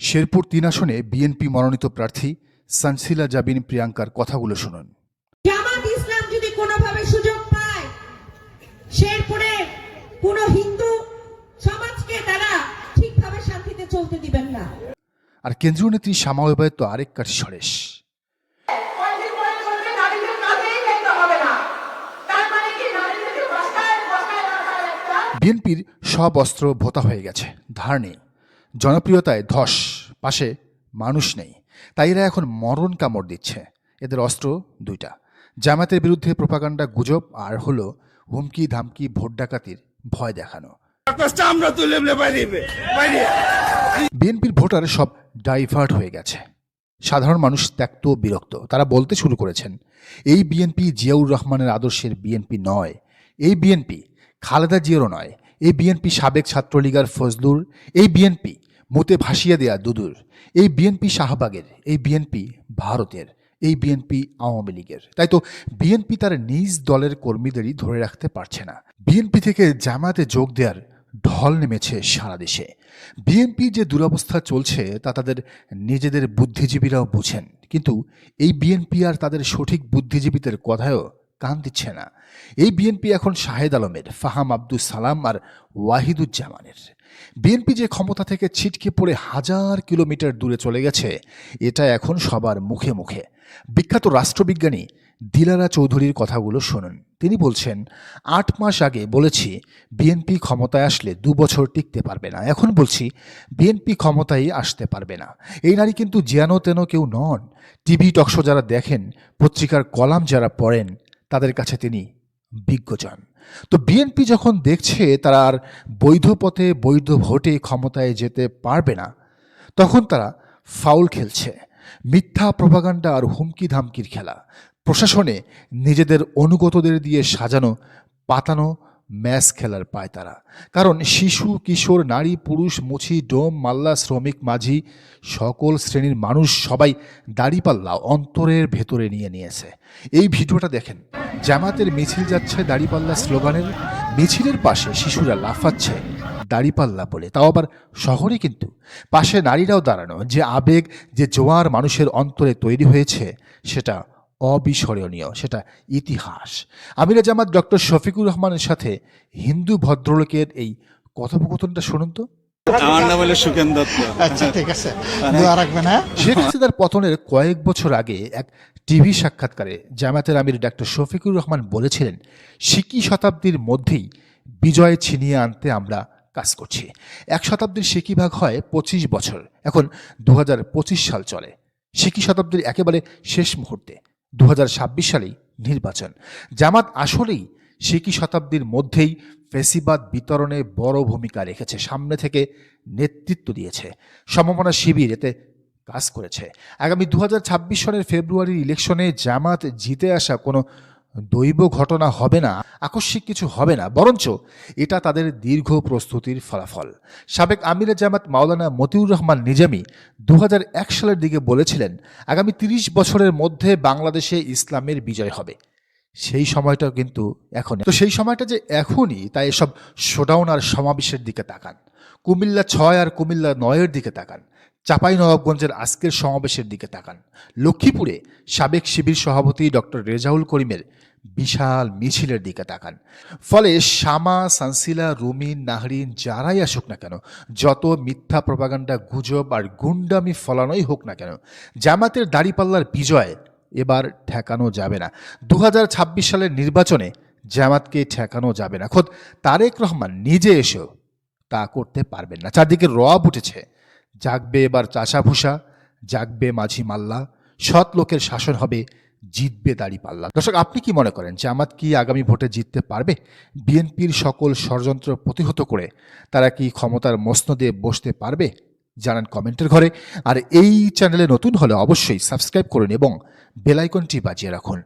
শেরপুর তিন আসনে বিএনপি মনোনীত প্রার্থী সানসিলা জাবিন প্রিয়াঙ্কার কথাগুলো শুনুন। জামাত ইসলাম যদি কোনোভাবে সুযোগ পায় শেরপুরে কোন হিন্দু সমাজকে তারা ঠিকভাবে শান্তিতে চলতে দিবেন না। আর কেন্দ্রীয় নেত্রী ওবায়দ তো আরেক কাঠি সরেশ। মানে বিএনপির সব অস্ত্র ভোতা হয়ে গেছে ধার নেই। জনপ্রিয়তায় ধস পাশে মানুষ নেই। তাই এরা এখন মরণ কামড় দিচ্ছে। এদের অস্ত্র দুইটা। জামাতের বিরুদ্ধে প্রপাগান্ডা গুজব আর হলো হুমকি ধামকি ভোট ডাকাতির ভয় দেখানো বিএনপির ভোটার সব ডাইভার্ট হয়ে গেছে। সাধারণ মানুষ ত্যক্ত বিরক্ত। তারা বলতে শুরু করেছেন এই বিএনপি জিয়াউর রহমানের আদর্শের বিএনপি নয়। এই বিএনপি খালেদা জিয়ারও নয়। এই বিএনপি সাবেক ছাত্রলীগার ফজলুর। এই বিএনপি মুতে ভাসিয়ে দেয়া দুদুর। এই বিএনপি শাহবাগের, এই বিএনপি ভারতের, এই বিএনপি আওয়ামী লীগের। তাই তো বিএনপি তার নিজ দলের কর্মীদেরই ধরে রাখতে পারছে না। বিএনপি থেকে জামাতে যোগ দেওয়ার ঢল নেমেছে সারা দেশে। বিএনপি যে দুরবস্থা চলছে তা তাদের নিজেদের বুদ্ধিজীবীরাও বুঝেন। কিন্তু এই বিএনপি আর তাদের সঠিক বুদ্ধিজীবীদের কথায়ও কান দিচ্ছে না। এই বিএনপি এখন শাহেদ আলমের, ফাহাম আব্দুল সালাম আর ওয়াহিদুজ্জামানের। বিএনপি যে ক্ষমতা থেকে ছিটকে পড়ে হাজার কিলোমিটার দূরে চলে গেছে, এটা এখন সবার মুখে মুখে। বিখ্যাত রাষ্ট্রবিজ্ঞানী দিলারা চৌধুরীর কথাগুলো শুনুন। তিনি বলছেন, আট মাস আগে বলেছি, বিএনপি ক্ষমতায় আসলে দু বছর টিকতে পারবে না। এখন বলছি, বিএনপি ক্ষমতায় আসতে পারবে না। এই নারী কিন্তু যেন তেন কেউ নন। টিভি টকশো যারা দেখেন, পত্রিকার কলাম যারা পড়েন তাদের কাছে তিনি বিজ্ঞজন তো বিএনপি যখন দেখছে তারা আর বৈধ পথে, বৈধ ভোটে ক্ষমতায় যেতে পারবে না, তখন তারা ফাউল খেলছে। মিথ্যা প্রভাগান্ডা আর হুমকি ধামকির খেলা। প্রশাসনে নিজেদের অনুগতদের দিয়ে সাজানো, পাতানো ম্যাচ খেলার পায় তারা। কারণ শিশু, কিশোর, নারী, পুরুষ মুছি ডোম, মাল্লা, শ্রমিক, মাঝি, সকল শ্রেণির মানুষ সবাই দাড়িপাল্লা অন্তরের ভেতরে নিয়ে নিয়েছে। এই ভিডিওটা দেখেন। জামাতের মিছিল যাচ্ছে দাড়িপাল্লা স্লোগানের, মিছিলের পাশে শিশুরা লাফাচ্ছে দাড়িপাল্লা বলে। তাও আবার শহরে কিন্তু। পাশে নারীরাও দাঁড়ানো। যে আবেগ, যে জোয়ার মানুষের অন্তরে তৈরি হয়েছে, সেটা অবিস্মরণীয় সেটা ইতিহাস। আমিরা জামাত ডক্টর শফিকুর রহমানের সাথে হিন্দু ভদ্রলোকের এই কথোপকথনটা শুনুন তো। আমার নাম হলো সুকেন দত্ত। আচ্ছা ঠিক আছে। দোয়া রাখবেন হ্যাঁ? শেখ হাসিনার পতনের কয়েক বছর আগে এক টিভি সাক্ষাৎকারে জামাতের আমির ডাক্তার শফিকুর রহমান বলেছিলেন সিকি শতাব্দীর মধ্যেই বিজয় ছিনিয়ে আনতে আমরা কাজ করছি। এক শতাব্দীর সিকি ভাগ হয় পঁচিশ বছর। এখন দু হাজার পঁচিশ সাল চলে। সিকি শতাব্দীর একেবারে শেষ মুহূর্তে। দু সালেই নির্বাচন। জামাত আসলেই সিকি শতাব্দীর মধ্যেই ফেসিবাদ বিতরণে বড় ভূমিকা রেখেছে, সামনে থেকে নেতৃত্ব দিয়েছে। সমমনা শিবির এতে কাজ করেছে। আগামী দু সনের ফেব্রুয়ারির ইলেকশনে জামাত জিতে আসা কোনো দৈব ঘটনা হবে না, আকস্মিক কিছু হবে না, বরঞ্চ এটা তাদের দীর্ঘ প্রস্তুতির ফলাফল। সাবেক আমিরে জামাত মাওলানা মতিউর রহমান নিজামী এক সালের দিকে বলেছিলেন, আগামী তিরিশ বছরের মধ্যে বাংলাদেশে ইসলামের বিজয় হবে। সেই সময়টা কিন্তু এখন তো সেই সময়টা যে এখনই তাই এসব শোডাউন আর সমাবেশের দিকে তাকান। কুমিল্লা ছয় আর কুমিল্লা নয়ের দিকে তাকান। চাপাই নবাবগঞ্জের আজকের সমাবেশের দিকে তাকান। লক্ষ্মীপুরে সাবেক শিবির সভাপতি ডক্টর রেজাউল করিমের বিশাল মিছিলের দিকে তাকান। ফলে শামা, সানসিলা, রুমিন, নাহরিন যারাই আসুক না কেন, যত মিথ্যা প্রপাগান্ডা, গুজব আর গুন্ডামি ফলানোই হোক না কেন, জামাতের দাড়িপাল্লার বিজয় এবার ঠেকানো যাবে না। দু হাজার ছাব্বিশ সালের নির্বাচনে জামাতকে ঠেকানো যাবে না। খোদ তারেক রহমান নিজে এসেও তা করতে পারবেন না। চারদিকে রব উঠেছে। জাগবে এবার চাষা ভুষা জাগবে মাঝি মাল্লা, সৎ লোকের শাসন হবে, জিতবে দাড়ি পাল্লা। দর্শক, আপনি কি মনে করেন, জামাত কি আগামী ভোটে জিততে পারবে? বিএনপির সকল ষড়যন্ত্র প্রতিহত করে তারা কি ক্ষমতার মসনদে বসতে পারবে? জানান কমেন্টের ঘরে। আর এই চ্যানেলে নতুন হলে অবশ্যই সাবস্ক্রাইব করুন এবং বেলাইকনটি বাজিয়ে রাখুন।